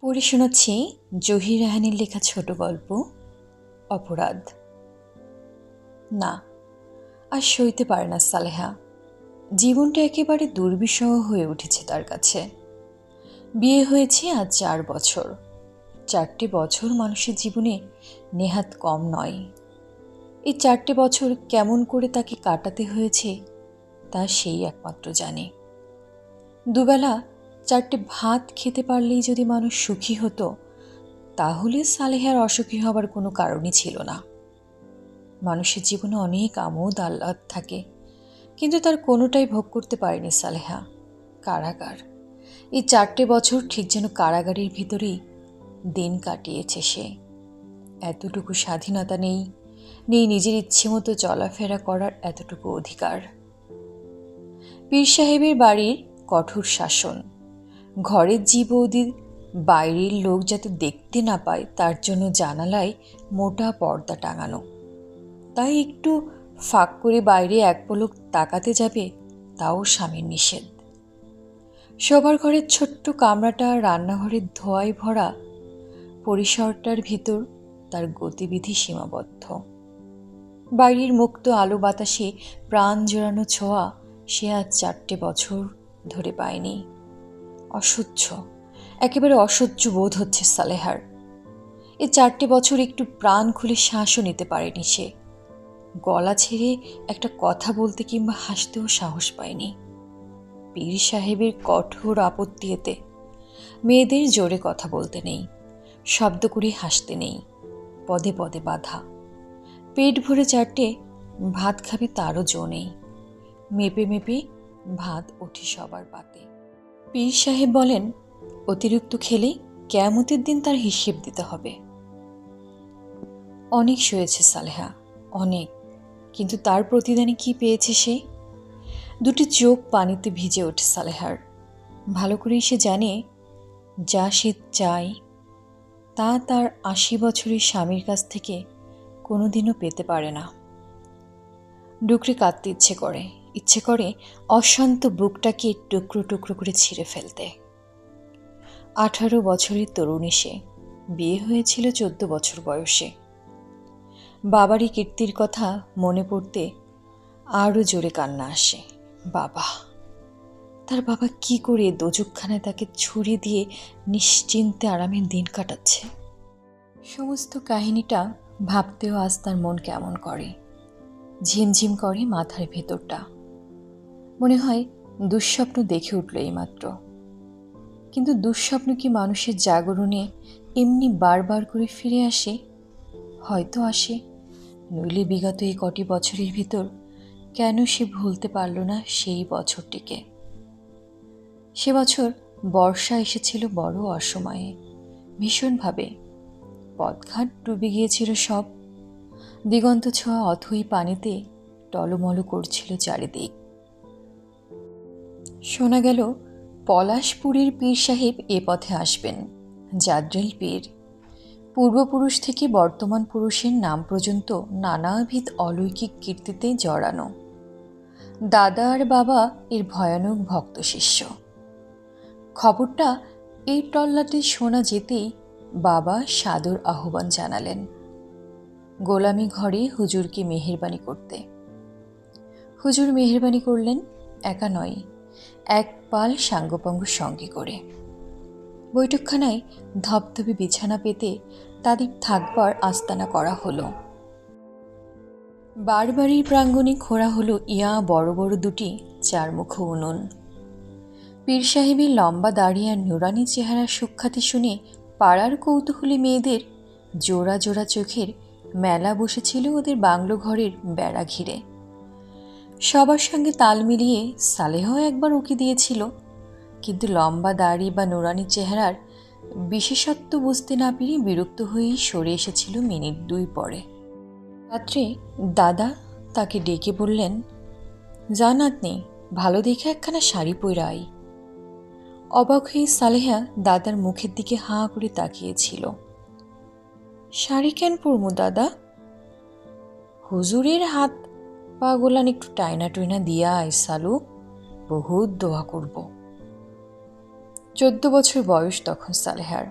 পড়ে শোনাচ্ছি জহির রাহানের লেখা ছোট গল্প, অপরাধ। না, আর সইতে পারে না সালেহা। জীবনটা একেবারে দুর্বিষহ হয়ে উঠেছে তার কাছে। বিয়ে হয়েছে আজ চার বছর। চারটে বছর মানুষের জীবনে নেহাত কম নয়। এই চারটে বছর কেমন করে তাকে কাটাতে হয়েছে, তা সেই একমাত্র জানে। দুবেলা চারটে ভাত খেতে পারলেই যদি মানুষ সুখী হতো, তাহলে সালেহার অসুখী হবার কোনো কারণই ছিল না। মানুষের জীবনে অনেক আমোদ আহ্লাদ থাকে, কিন্তু তার কোনোটাই ভোগ করতে পারেনি সালেহা, কারাগার। এই চারটে বছর ঠিক যেন কারাগারের ভিতরেই দিন কাটিয়েছে সে। এতটুকু স্বাধীনতা নেই নেই নিজের ইচ্ছে মতো চলাফেরা করার এতটুকু অধিকার। পীর সাহেবের বাড়ির কঠোর শাসন ঘরের জি বৌদির বাইরের লোক যাতে দেখতে না পায়, তার জন্য জানালায় মোটা পর্দা টাঙানো। তাই একটু ফাঁক করে বাইরে এক পলক তাকাতে যাবে, তাও স্বামীর নিষেধ। শোবার ঘরের ছোট্ট কামরাটা রান্নাঘরের ধোয়ায় ভরা পরিসরটার ভিতর তার গতিবিধি সীমাবদ্ধ। বাইরের মুক্ত আলো বাতাসে প্রাণ জোড়ানো ছোঁয়া সে আজ চারটে বছর ধরে পায়নি। অসহ্য একেবারে অসহ্য বোধ হচ্ছে সালেহার। এ চারটে বছর একটু প্রাণ খুলে শ্বাসও নিতে পারেনি সে। গলা ছেড়ে একটা কথা বলতে কিংবা হাসতেও সাহস পায়নি। পীর সাহেবের কঠোর আপত্তি এতে মেয়েদের জোরে কথা বলতে নেই, শব্দ করে হাসতে নেই, পদে পদে বাধা। পেট ভরে চারটে, ভাত খাবে তারও জো নেই। মেপে মেপে ভাত ওঠে সবার পাতে পীর সাহেব বলেন, অতিরিক্ত খেলে কেয়ামতের দিন তার হিসেব দিতে হবে। অনেক শুয়েছে সালেহা, অনেক। কিন্তু তার প্রতিদানে কি পেয়েছে সে? দুটি চোখ পানিতে ভিজে ওঠে সালেহার। ভালো করেই সে জানে, যা সে চায়, তা তার আশি বছরের স্বামীর কাছ থেকে কোনোদিনও পেতে পারে না। ডুকরে কাঁদতে ইচ্ছে করে। ইচ্ছে করে অশান্ত বুকটাকে টুকরো টুকরো করে ছিঁড়ে ফেলতে। আঠারো বছরের তরুণী সে, বিয়ে হয়েছিল চোদ্দ বছর বয়সে। বাবারই কীর্তির কথা মনে পড়তে আরও জোরে কান্না আসে। বাবা, তার বাবা কি করে দোজকখানায় তাকে ছুরি দিয়ে নিশ্চিন্তে আরামে দিন কাটাচ্ছে? সমস্ত কাহিনীটা ভাবতেও আজ তার মন কেমন করে। ঝিমঝিম করে মাথার ভেতরটা। মনে হয় দুঃস্বপ্ন দেখে উঠল এইমাত্র। কিন্তু দুঃস্বপ্ন কি মানুষের জাগরণে এমনি বারবার করে ফিরে আসে? হয়তো আসে। নইলে বিগত এই কটি বছরের ভিতর কেন সে ভুলতে পারল না সেই বছরটিকে? সে বছর বর্ষা এসেছিল বড় অসময়ে। ভীষণভাবে। পথঘাট ডুবে গিয়েছিল সব। দিগন্ত ছোঁয়া অথই পানিতে টলমল করছিল চারিদিক। শোনা গেল, পলাশপুরের পীর সাহেব এ পথে আসবেন, জাদ্রেল পীর। পূর্বপুরুষ থেকে বর্তমান পুরুষের নাম পর্যন্ত নানাবিধ অলৌকিক কীর্তিতে জড়ানো। দাদা আর বাবা এর ভয়ানক ভক্ত শিষ্য। খবরটা এই টল্লাতে শোনা যেতেই বাবা সাদর আহ্বান জানালেন, গোলামি ঘরে হুজুরকে মেহেরবানি করতে। হুজুর মেহেরবানি করলেন একা নয় এক পাল সাঙ্গপাঙ্গ সঙ্গে করে। বৈঠকখানায় ধপধপে বিছানা পেতে তাদের থাকবার আস্তানা করা হলো। বারবাড়ির প্রাঙ্গণে খোঁড়া হলো ইয়া বড় বড় দুটি চারমুখ উনুন। পীর সাহেবের লম্বা দাড়ি আর নুরানি চেহারা সুখ্যাতি শুনে পাড়ার কৌতূহলী মেয়েদের জোড়া জোড়া চোখের মেলা বসেছিল ওদের বাংলো ঘরের বেড়া ঘিরে। সবার সঙ্গে তাল মিলিয়ে সালেহ একবার উকি দিয়েছিল। কিন্তু লম্বা দাড়ি বা নোরানি চেহারার বিশেষত্ব বুঝতে না পেরে বিরক্ত হয়েই সরে এসেছিল মিনিট দুই পরে। রাত্রে দাদা তাকে ডেকে বললেন জানাত নেই ভালো দেখে একখানা শাড়ি পরে আই অবাক হয়ে সালেহা দাদার মুখের দিকে হাঁ করে তাকিয়েছিল। শাড়ি কেন পরমু দাদা? হুজুরের হাত পা গোলান একটু টাইনা টুইনা দিয়া আয় সালু, বহুত দোয়া করব। চোদ্দ বছর বয়স তখন সালেহার।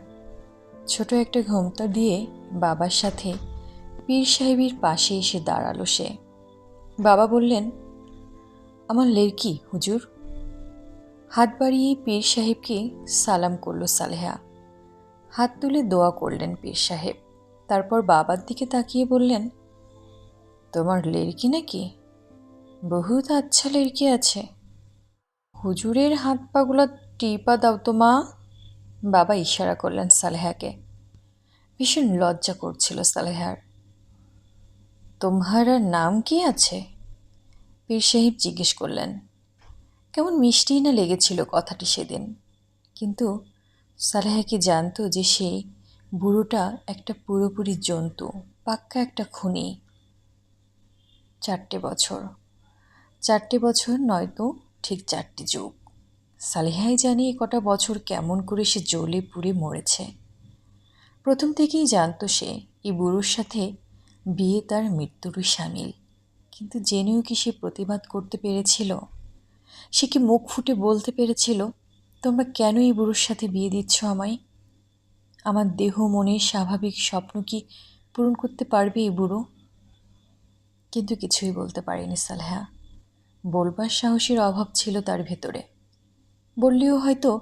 ছোট একটা ঘোমটা দিয়ে বাবার সাথে পীর সাহেবের পাশে এসে দাঁড়াল সে। বাবা বললেন, আমার লেরকি হুজুর? হাত বাড়িয়ে পীর সাহেবকে সালাম করল সালেহা। হাত তুলে দোয়া করলেন পীর সাহেব। তারপর বাবার দিকে তাকিয়ে বললেন, তোমার লেরকি নাকি? বহুত আচ্ছা লেরকি আছে। হুজুরের হাত পাগুলো টিপা দাও তো মা। বাবা ইশারা করলেন সালেহাকে। ভীষণ লজ্জা করছিল সালেহার। তোমার নাম কি আছে? পীর সাহেব জিজ্ঞেস করলেন। কেমন মিষ্টিই না লেগেছিল কথাটি সেদিন। কিন্তু সালেহা কি জানতো যে সেই বুড়োটা একটা পুরোপুরি জন্তু, পাক্কা একটা খুনি। চারটে বছর। চারটে বছর নয়তো ঠিক চারটি যুগ। সালেহাই জানি এ কটা বছর কেমন করে সে জ্বলে পুড়ে মরেছে। প্রথম থেকেই জানতো সে, এই বুড়োর সাথে বিয়ে তার মৃত্যুরই সামিল। কিন্তু জেনেও কি সে প্রতিবাদ করতে পেরেছিল? সে কি মুখ ফুটে বলতে পেরেছিল, তোমরা কেন এই বুড়োর সাথে বিয়ে দিচ্ছ আমায়? আমার দেহ মনের স্বাভাবিক স্বপ্ন কি পূরণ করতে পারবে এই বুড়ো? কিন্তু কিছুই বলতে পারেনি সালেহা। বলবার সাহসের অভাব ছিল তার ভেতরে। বললেও হয়তো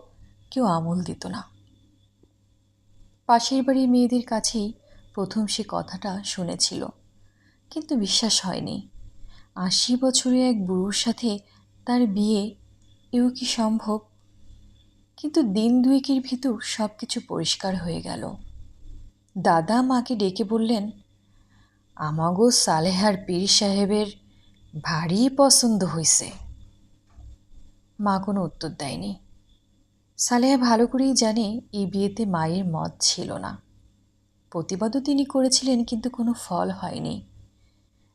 কেউ আমল দিত না। পাশের বাড়ির মেয়েদের কাছেই প্রথম সে কথাটা শুনেছিল। কিন্তু বিশ্বাস হয়নি। আশি বছরে এক বুড়োর সাথে তার বিয়ে এও কি সম্ভব? কিন্তু দিন দুয়েকের ভিতর সব কিছু পরিষ্কার হয়ে গেল। দাদা মাকে ডেকে বললেন, আমাগো সালেহার পীর সাহেবের ভারী পছন্দ হয়েছে মা কোনো উত্তর দেয়নি। সালেহা ভালো করেই জানে এই বিয়েতে মায়ের মত ছিল না। প্রতিবাদও তিনি করেছিলেন, কিন্তু কোনো ফল হয়নি।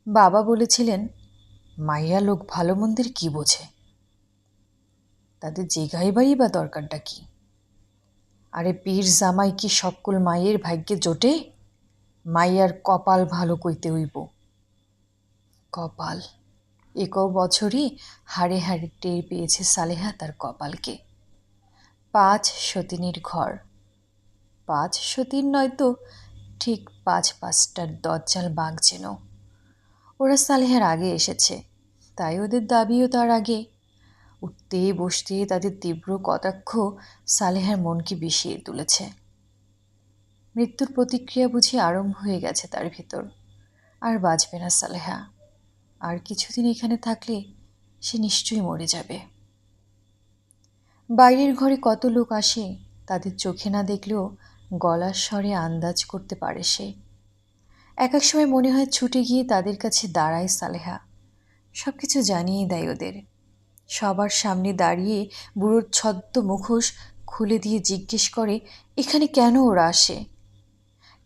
বাবা বলেছিলেন মাইয়া লোক ভালো মন্দের কী বোঝে? তাদের জেগাইবারই বা দরকারটা কি? আরে পীর জামাই কি সকল মায়ের ভাগ্যে জোটে? মাইয়ার কপাল ভালো কইতে হইব। কপাল? এক বছরই হাড়ে হাড়ে টের পেয়েছে সালেহা তার কপালকে। পাঁচ সতীনের ঘর। পাঁচ সতীন নয়তো ঠিক পাঁচ পাঁচটার দজ্জাল বাঘ যেন ওরা সালেহার আগে এসেছে, তাই ওদের দাবিও তার আগে। উঠতে বসতে তাদের তীব্র কটাক্ষ সালেহার মনকে বিষিয়ে তুলেছে। মৃত্যুর প্রতিক্রিয়া বুঝি আরম্ভ হয়ে গেছে তার ভিতর। আর বাঁচবে না সালেহা। আর কিছুদিন এখানে থাকলে সে নিশ্চয়ই মরে যাবে। বাইরের ঘরে কত লোক আসে, তাদের চোখে না দেখলেও গলার স্বরে আন্দাজ করতে পারে সে। এক এক সময় মনে হয় ছুটে গিয়ে তাদের কাছে দাঁড়ায় সালেহা। সব কিছু জানিয়ে দেয় ওদের। সবার সামনে দাঁড়িয়ে বুড়োর ছদ্ম মুখোশ খুলে দিয়ে জিজ্ঞেস করে, এখানে কেন ওরা আসে?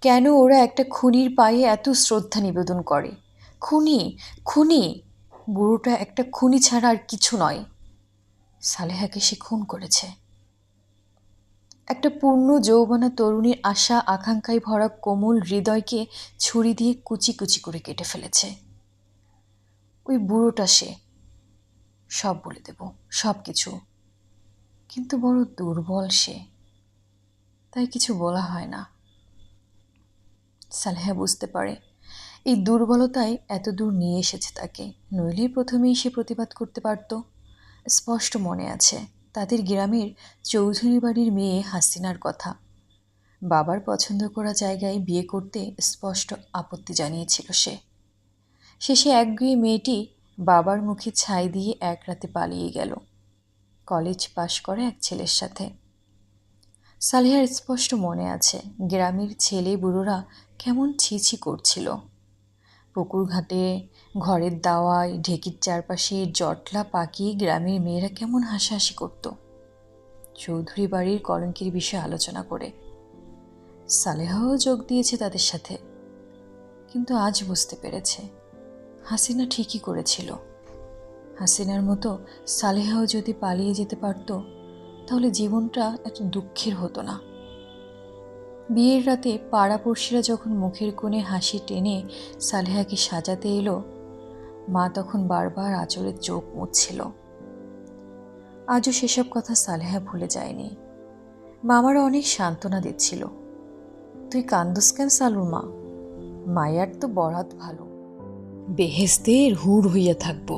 কেন ওরা একটা খুনির পায়ে এত শ্রদ্ধা নিবেদন করে? খুনি খুনি। বুড়োটা একটা খুনি ছাড়া আর কিছু নয়। সালেহাকে সে খুন করেছে। একটা পূর্ণ যৌবনা তরুণীর আশা, আকাঙ্ক্ষায় ভরা কোমল হৃদয়কে ছুরি দিয়ে কুচি কুচি করে কেটে ফেলেছে। ওই বুড়োটা সে। সব বলে দেব, সব কিছু। কিন্তু বড় দুর্বল সে। তাই কিছু বলা হয় না। সালেহা বুঝতে পারে। এই দুর্বলতাই এত দূর নিয়ে এসেছে তাকে। নইলেই প্রথমেই সে প্রতিবাদ করতে পারত। স্পষ্ট মনে আছে, তাদের গ্রামের চৌধুরী বাড়ির মেয়ে হাসিনার কথা। বাবার পছন্দ করা জায়গায় বিয়ে করতে স্পষ্ট আপত্তি জানিয়েছিল সে। শেষে একগুয়ে মেয়েটি বাবার মুখে ছাই দিয়ে এক রাতে পালিয়ে গেল। কলেজ পাশ করে এক ছেলের সাথে। সালেহার স্পষ্ট মনে আছে, গ্রামের ছেলে বুড়োরা কেমন ছিছি করছিল। পুকুর ঘাটে, ঘরের দাওয়ায়, ঢেকির চারপাশে, জটলা পাকিয়ে গ্রামের মেয়েরা কেমন হাসাহাসি করত। চৌধুরী বাড়ির কলঙ্কির বিষয়ে আলোচনা করে সালেহাও যোগ দিয়েছে তাদের সাথে। কিন্তু আজ বুঝতে পেরেছে, হাসিনা ঠিকই করেছিল। হাসিনার মতো সালেহাও যদি পালিয়ে যেতে পারত, তাহলে জীবনটা এত দুঃখের হতো না। বিয়ের রাতে পাড়াপড়শিরা যখন মুখের কোণে হাসি টেনে সালেহাকে সাজাতে এলো, মা তখন বারবার আচরের চোখ মুছছিল। আজও সেসব কথা সালেহা ভুলে যায়নি। মামারা অনেক সান্ত্বনা দিচ্ছিল। তুই কান্দস কেন সালুর মা? মায়ার তো বরাত ভালো। বেহেস্তের হুর হইয়া থাকব।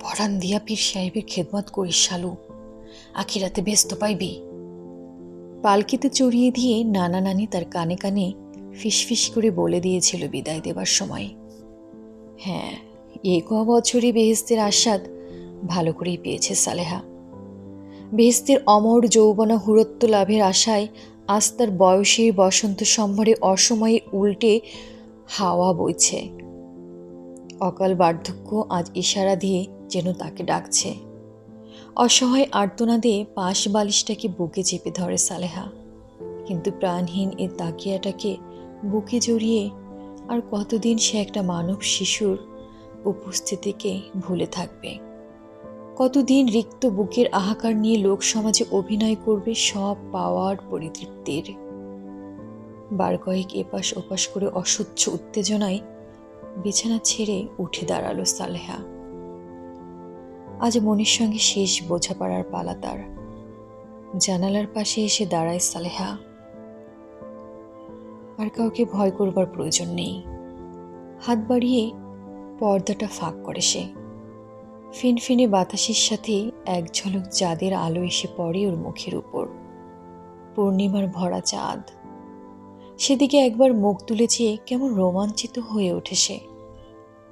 পরান দিয়া পীর সাহেবের খেদমত করিস শালু আখিরাতে ব্যস্ত পাইবি। পালকিতে চড়িয়ে দিয়ে নানা নানি তার কানে কানে ফিসফিস করে বলে দিয়েছিল বিদায় দেবার সময়। হ্যাঁ এ ক বছরই বেহেস্তের আস্বাদ ভালো করেই পেয়েছে সালেহা। বেহেস্তের অমর যৌবনা হুরত্ব লাভের আশায় আজ তার বয়সের বসন্ত সম্ভারে অসময়ে উল্টে হাওয়া বইছে। অকাল বার্ধক্য আজ ইশারা দিয়ে যেন তাকে ডাকছে। অসহায় আর্তনাদে পাশ বালিশটাকে বুকে চেপে ধরে সালেহা। কিন্তু প্রাণহীন এ তাকিয়াটাকে বুকে জড়িয়ে আর কতদিন সে একটা মানব শিশুর উপস্থিতিকে ভুলে থাকবে? কতদিন রিক্ত বুকের আহাকার নিয়ে লোক সমাজে অভিনয় করবে সব পাওয়ার পরিতৃপ্তির। বার কয়েক এপাশ ওপাশ করে অসহ্য উত্তেজনায় বিছানা ছেড়ে উঠে দাঁড়াল সালেহা। আজ মনির সঙ্গে শেষ বোঝাপড়ার পালা তার। জানালার পাশে এসে দাঁড়ায় সালেহা। আর কাউকে ভয় করবার প্রয়োজন নেই। হাত বাড়িয়ে পর্দাটা ফাঁক করে সে। ফিনফিনে বাতাসের সাথে এক ঝলক চাঁদের আলো এসে পড়ে ওর মুখের উপর। পূর্ণিমার ভরা চাঁদ। সেদিকে একবার মুখ তুলে চেয়ে কেমন রোমাঞ্চিত হয়ে ওঠে সে।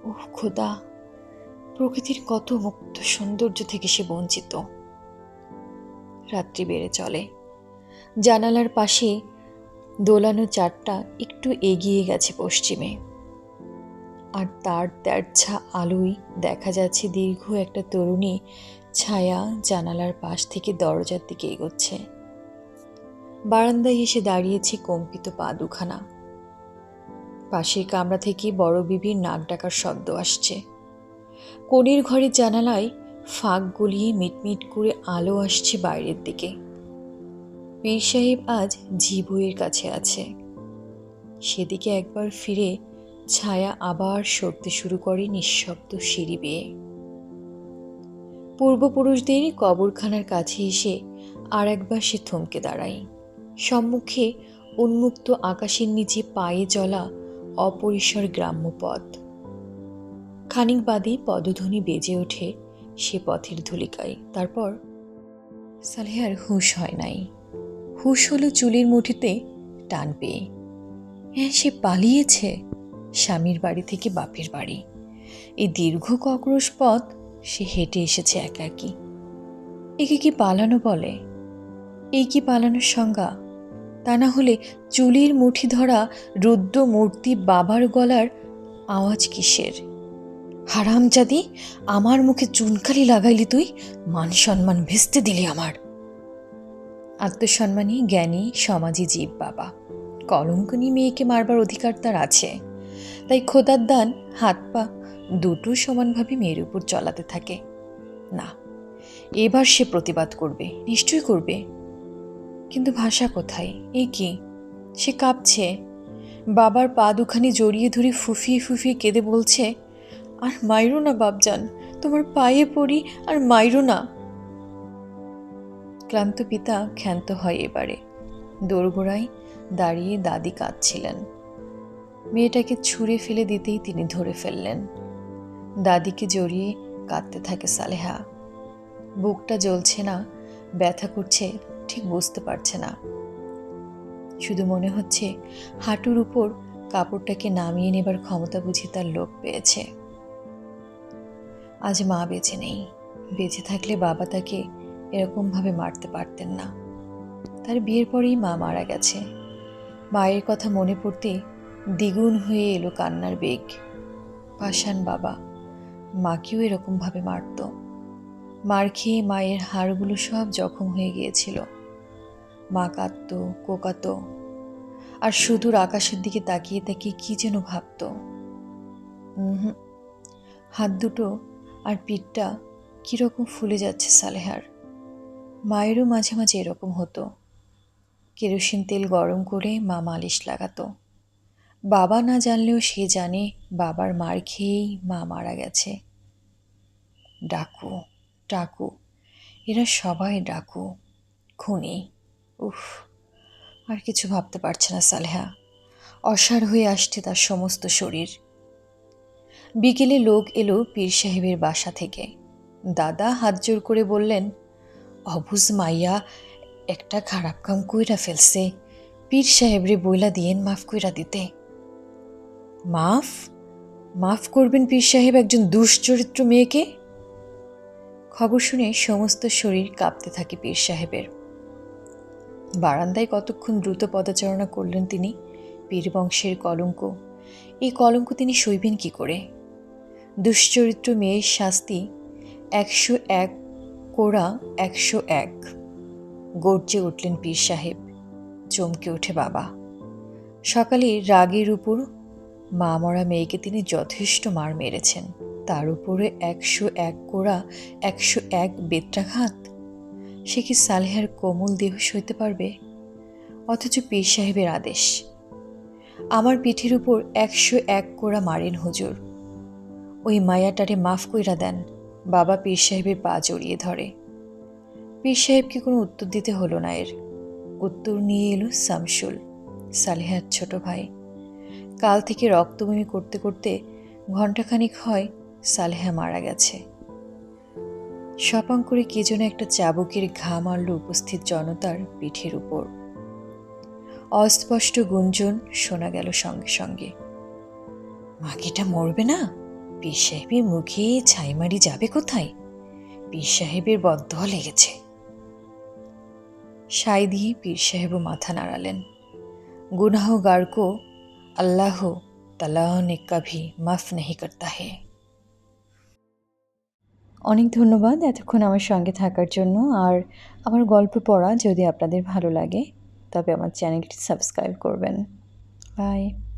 ওহ খোদা! প্রকৃতির কত মুক্ত সৌন্দর্য থেকে সে বঞ্চিত। রাত্রি বেড়ে চলে। জানালার পাশে দোলানো চারটা একটু এগিয়ে গেছে পশ্চিমে। আর তার তেরছা আলোয় দেখা যাচ্ছে দীর্ঘ একটা তরুণী ছায়া জানালার পাশ থেকে দরজার দিকে এগোচ্ছে। বারান্দায় এসে দাঁড়িয়েছে কম্পিত পা দুখানা। পাশের কামরা থেকে বড় বিবির নাক ডাকার শব্দ আসছে। কোণের ঘরের জানালায় ফাঁক গলিয়ে মিটমিট করে আলো আসছে বাইরের দিকে। পীর সাহেব আজ ঝিবুয়ের কাছে আছে। সেদিকে একবার ফিরে ছায়া আবার সরতে শুরু করে নিঃশব্দ সিঁড়ি বেয়ে। পূর্বপুরুষদের কবরখানার কাছে এসে আর একবার সে থমকে দাঁড়ায়। সম্মুখে উন্মুক্ত আকাশের নিচে পায়ে চলা অপরিসর গ্রাম্য পথ। খানিক বাদে পদধ্বনি বেজে ওঠে সে পথের ধুলিকায়। তারপর, সালেহার হুশ হয় নাই। হুশ হলো চুলের মুঠিতে টান পেয়ে। হ্যাঁ সে পালিয়েছে স্বামীর বাড়ি থেকে বাপের বাড়ি। এই দীর্ঘ কক্রোশ পথ সে হেঁটে এসেছে একাকি একে। কি পালানো বলে? এই কি পালানোর সংজ্ঞা? তা না হলে চুলির মুঠি ধরা রুদ্র মূর্তি বাবার গলার আওয়াজ কিসের? হারামজাদি আমার মুখে চুনকালি লাগাইলি তুই, মান সম্মান ভেস্তে দিলি আমার। আত্মসম্মানী জ্ঞানী সমাজী জীব বাবা। কলঙ্কনি মেয়েকে মারবার অধিকার তার আছে। তাই খোদার দান, হাত পা দুটো সমানভাবে মেয়ের উপর চলাতে থাকে। না, এবার সে প্রতিবাদ করবে, নিশ্চয়ই করবে। কিন্তু ভাষা কোথায়? এ কি? সে কাঁপছে। বাবার পা দুখানি জড়িয়ে ধরে ফুফিয়ে ফুফিয়ে কেঁদে বলছে আর মাইরো না, বাপজান। তোমার পায়ে পড়ি আর মাইরো না। ক্লান্ত পিতা ক্ষান্ত হয় এবারে। দোরগোড়ায় দাঁড়িয়ে দাদি কাঁদছিলেন। মেয়েটাকে ছুঁড়ে ফেলে দিতেই তিনি ধরে ফেললেন। দাদিকে জড়িয়ে কাঁদতে থাকে সালেহা। বুকটা জ্বলছে না, ব্যথা করছে, ঠিক বুঝতে পারছে না। শুধু মনে হচ্ছে হাঁটুর উপর কাপড়টাকে নামিয়ে নেবার ক্ষমতা বুঝি তার লোক পেয়েছে। আজ মা বেঁচে নেই। বেঁচে থাকলে বাবা তাকে এরকমভাবে মারতে পারতেন না। তার বিয়ের পরেই মা মারা গেছে। মায়ের কথা মনে পড়তে দ্বিগুণ হয়ে এলো কান্নার বেগ। পাষাণ বাবা, মাকেও এরকমভাবে মারত। মার খেয়ে মায়ের হাড়গুলো সব জখম হয়ে গিয়েছিল। মা কাঁদত, কোকাত, আর সুদূর আকাশের দিকে তাকিয়ে তাকিয়ে কি যেন ভাবত। হাত দুটো আর পিঠটা কীরকম ফুলে যাচ্ছে সালেহার। মায়েরও মাঝে মাঝে এরকম হতো। কেরোসিন তেল গরম করে মা মালিশ লাগাতো। বাবা না জানলেও সে জানে বাবার মার খেয়েই মা মারা গেছে। ডাকু ডাকু এরা সবাই ডাকু, খুনি, উফ, আর কিছু ভাবতে পারছে না সালেহা। অসাড় হয়ে আসছে তার সমস্ত শরীর। বিকেলে লোক এলো পীর সাহেবের বাসা থেকে। দাদা হাত জোর করে বললেন অবুজ মাইয়া, একটা খারাপ কাম কইরা ফেলছে। পীর সাহেবরে বইলা দিয়েন মাফ কইরা দিতে। মাফ? মাফ করবেন পীর সাহেব একজন দুশ্চরিত্র মেয়েকে? খবর শুনে সমস্ত শরীর কাঁপতে থাকে পীর সাহেবের। বারান্দায় কতক্ষণ দ্রুত পদাচারণা করলেন তিনি, পীর বংশের কলঙ্ক। এই কলঙ্ক তিনি সইবেন কি করে? দুশ্চরিত্র মেয়ের শাস্তি একশো এক, কোড়া একশো এক। গর্জে উঠলেন পীর সাহেব, চমকে ওঠে বাবা। সকালে রাগের উপর মা মরা মেয়েকে তিনি যথেষ্ট মার মেরেছেন। তার উপরে একশো এক, কোড়া একশো এক বেত্রাঘাত? সে কি সালেহার কোমল দেহ সইতে পারবে? অথচ পীর সাহেবের আদেশ, আমার পিঠের উপর একশো এক কোড়া মারেন হুজুর। ওই মায়াটারে মাফ কইরা দেন, বাবা পীর সাহেবের পা জড়িয়ে ধরে। পীর সাহেবকে কোনো উত্তর দিতে হলো না এর। উত্তর নিয়ে এলো শামসুল, সালেহার ছোট ভাই। কাল থেকে রক্তবমি করতে করতে ঘণ্টাখানিক হয় সালেহা মারা গেছে। সপাং করে কে যেন একটা চাবুকের ঘা মারল উপস্থিত জনতার পিঠের উপর। অস্পষ্ট গুঞ্জন শোনা গেল সঙ্গে সঙ্গে। মাগিটা মরবে না? পীর সাহেবের মুখে ছাইমারি যাবে কোথায়? পীর সাহেবের বদ্ধ লেগেছে। সাই দিয়ে পীর সাহেবও মাথা নাড়ালেন। গুনাহ গার্কো, আল্লাহ তালানে কাভি মাফ নেহি করতা হে। অনেক ধন্যবাদ এতক্ষণ আমার সঙ্গে থাকার জন্য। আর আমার গল্প পড়া যদি আপনাদের ভালো লাগে, তবে আমার চ্যানেলটি সাবস্ক্রাইব করবেন। বাই।